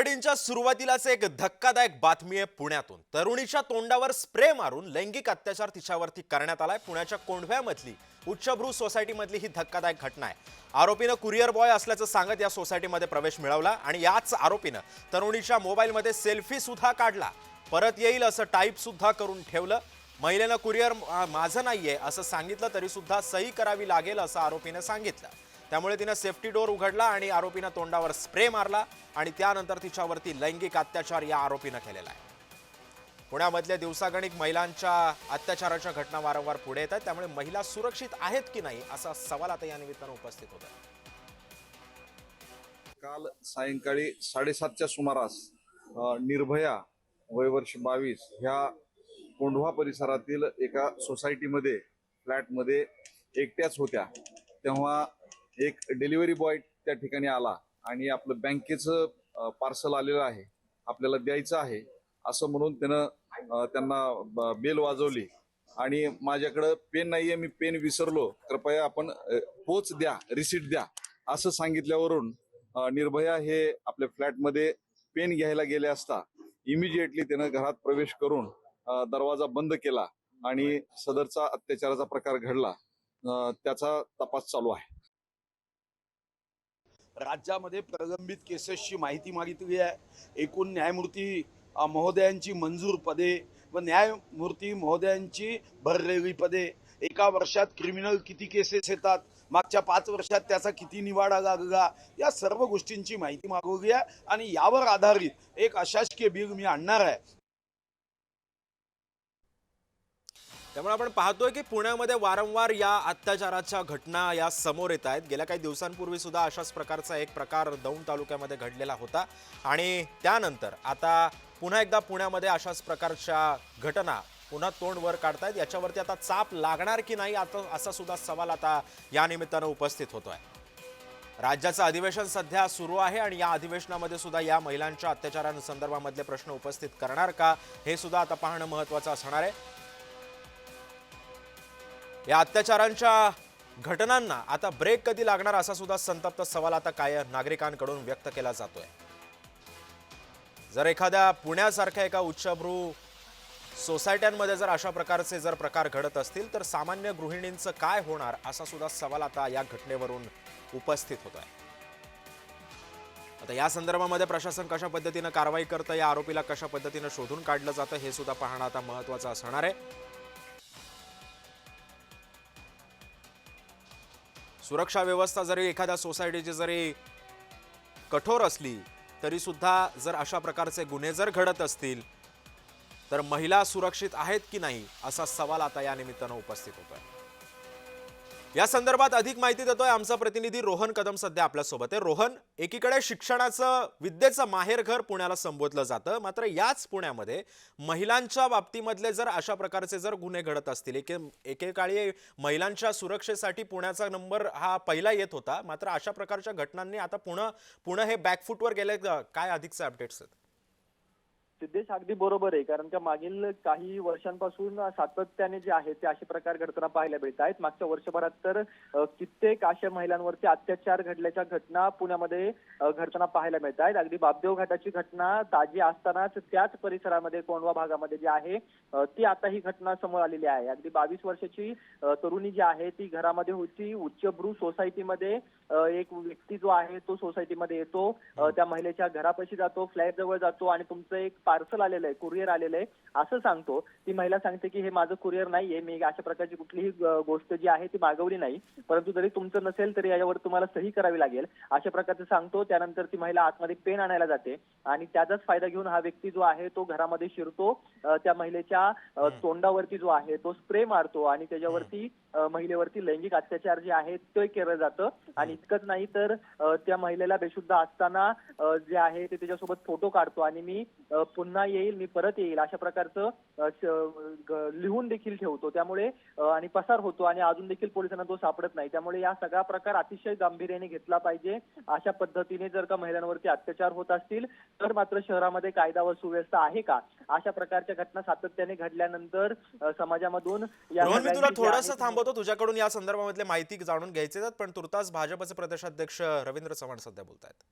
बुलेटिनच्या सुरुवातीलाच एक धक्कादायक बातमी आहे पुण्यातून. तरुणीच्या तोंडावर स्प्रे मारून लैंगिक अत्याचार तिच्यावरती करण्यात आलाय. पुण्याच्या कोंढव्यामधली उच्चभ्रू सोसायटीमधली ही धक्कादायक घटना आहे. आरोपीनं कुरिअर बॉय असल्याचं सांगत या सोसायटीमध्ये प्रवेश मिळवला आणि याच आरोपीनं तरुणीच्या मोबाईलमध्ये सेल्फी सुद्धा काढला. परत येईल असं टाईप सुद्धा करून ठेवलं. महिलेनं कुरिअर माझं नाहीये असं सांगितलं तरी सुद्धा सही करावी लागेल असं आरोपीनं सांगितलं. त्यामुळे तिनं सेफ्टी डोर उघडला आणि आरोपीनं तोंडावर स्प्रे मारला आणि त्यानंतर तिच्यावरती लैंगिक अत्याचार या आरोपीनं केलेला आहे. पुण्यामधल्या दिवसागणिक महिलांच्या अत्याचाराच्या घटना वारंवार पुढे येत आहेत. त्यामुळे महिला सुरक्षित आहेत की नाही असा सवाल आता या निमित्तानं उपस्थित होत काल सायंकाळी साडेसातच्या सुमारास निर्भया वयवर्ष बावीस ह्या कोंढवा परिसरातील एका सोसायटीमध्ये फ्लॅटमध्ये एकट्याच होत्या. तेव्हा एक डिलिव्हरी बॉय त्या ठिकाणी आला आणि आपलं बँकेचं पार्सल आलेलं आहे. आपल्याला द्यायचं आहे. असं म्हणून त्यानं त्यांना बेल वाजवली. आणि माझ्याकडं पेन नाहीये मी पेन विसरलो. कृपया आपण पोच द्या रिसीट द्या. असं सांगितल्यावरून निर्भया हे आपल्या फ्लॅटमध्ये पेन घ्यायला गेले असता इमिजिएटली त्यानं घरात प्रवेश करून दरवाजा बंद केला आणि सदरचा अत्याचाराचा प्रकार घडला. त्याचा तपास चालू आहे. राज्यामध्ये प्रलंबित केसेसची माहिती मागितली आहे. एकूण न्यायमूर्ती महोदयांची मंजूर पदे व न्यायमूर्ती महोदयांची भरलेली पदे. एका वर्षात क्रिमिनल किती केसेस येतात? मागच्या पाच वर्षात त्याचा किती निवाडा लागला या सर्व गोष्टींची माहिती मागवली आहे आणि यावर आधारित एक अशासकीय बिल मी आणणार आहे. त्यामुळे आपण पाहतोय की पुण्यामध्ये वारंवार या अत्याचाराच्या घटना या समोर येत आहेत. गेल्या काही दिवसांपूर्वी सुद्धा अशाच प्रकारचा एक प्रकार दौंड तालुक्यामध्ये घडलेला होता. आणि त्यानंतर आता पुन्हा एकदा पुण्यामध्ये अशाच प्रकारच्या घटना पुन्हा तोंड वर काढतायत याच्यावरती आता चाप लागणार की नाही आता असा सुद्धा सवाल आता या निमित्तानं उपस्थित होतोय. राज्याचं अधिवेशन सध्या सुरू आहे आणि या अधिवेशनामध्ये सुद्धा या महिलांच्या अत्याचारांसंदर्भामधले प्रश्न उपस्थित करणार का हे सुद्धा आता पाहणं महत्त्वाचं असणार आहे. या अत्याचारांच्या घटनांना आता ब्रेक कधी लागणार असा सुद्धा संतप्त सवाल आता काय नागरिकांकडून व्यक्त केला जातोय. जर एखाद्या पुण्यासारख्या एका उच्चभ्रू सोसायट्यांमध्ये जर अशा प्रकारचे जर प्रकार घडत असतील तर सामान्य गृहिणींचं काय होणार असा सुद्धा सवाल आता या घटनेवरून उपस्थित होत आहे आता या संदर्भामध्ये प्रशासन कशा पद्धतीनं कारवाई करतं या आरोपीला कशा पद्धतीनं शोधून काढलं जातं हे सुद्धा पाहणं आता महत्वाचं असणार आहे. सुरक्षा व्यवस्था जरी एखाद्या सोसायटीची जरी कठोर असली तरीसुद्धा जर अशा प्रकारचे गुन्हे जर घडत असतील तर महिला सुरक्षित आहेत की नाही असा सवाल आता या निमित्तानं उपस्थित होतो आहे या संदर्भात अधिक माहिती देतोय आमचा प्रतिनिधी रोहन कदम सध्या आपल्यासोबत आहे. रोहन एकीकडे शिक्षणाचं विद्येचं माहेरघर पुण्याला संबोधलं जातं. मात्र याच पुण्यामध्ये महिलांच्या बाबतीमधले जर अशा प्रकारचे जर गुन्हे घडत असतील एके एकेकाळी महिलांच्या सुरक्षेसाठी पुण्याचा नंबर हा पहिला येत होता. मात्र अशा प्रकारच्या घटनांनी आता पुणं पुणे हे बॅकफूटवर गेले काय अधिकचे अपडेट्स आहेत? सिद्धेश अगदी बरोबर आहे. कारण का मागील काही वर्षांपासून सातत्याने जे आहे ते असे प्रकार घडताना पाहायला मिळत आहेत. मागच्या वर्षभरात तर कित्येक अशा महिलांवरती अत्याचार घडल्याच्या घटना पुण्यामध्ये घडताना पाहायला मिळत आहेत. अगदी बापदेव घाटाची घटना ताजी असतानाच त्याच परिसरामध्ये कोंढवा भागामध्ये जी आहे ती आता ही घटना समोर आलेली आहे. अगदी बावीस वर्षाची तरुणी जी आहे ती घरामध्ये होती. उच्चभ्रू सोसायटीमध्ये एक व्यक्ती जो आहे तो सोसायटीमध्ये येतो. त्या महिलेच्या घरापाशी जातो फ्लॅट जवळ जातो आणि तुमचं एक पार्सल आलेलं आहे कुरिअर आलेलं आहे असं सांगतो. ती महिला सांगते की हे माझं कुरिअर नाहीये मी अशा प्रकारची कुठलीही गोष्ट जी आहे ती मागवली नाही. परंतु जरी तुमचं नसेल तरी याच्यावर तुम्हाला सही करावी लागेल. अशा प्रकारचं सांगतो. त्यानंतर ती महिला आतमध्ये पेन आणायला जाते आणि त्याचाच फायदा घेऊन हा व्यक्ती जो आहे तो घरामध्ये शिरतो. त्या महिलेच्या तोंडावरती जो आहे तो स्प्रे मारतो आणि त्याच्यावरती महिलेवरती लैंगिक अत्याचार जे आहे ते केलं जातं. आणि इतकंच नाही तर त्या महिलेला बेशुद्ध असताना जे आहे ते त्याच्यासोबत फोटो काढतो आणि मी पुन्हा येईल मी परत येईल अशा प्रकारचं लिहून देखील ठेवतो. त्यामुळे आणि पसार होतो आणि अजून देखील पोलिसांना तो सापडत नाही. त्यामुळे या सगळा प्रकार अतिशय गांभीर्याने घेतला पाहिजे. अशा पद्धतीने जर का महिलांवरती अत्याचार होत असतील तर मात्र शहरामध्ये कायदा व सुव्यवस्था आहे का? अशा प्रकारच्या घटना सातत्याने घडल्यानंतर समाजामधून या मी तुला थोडंसं थांबवतो. तुझ्याकडून या संदर्भामधले माहिती जाणून घ्यायचे पण तुर्तास भाजपचे प्रदेशाध्यक्ष रवींद्र चव्हाण सध्या बोलत आहेत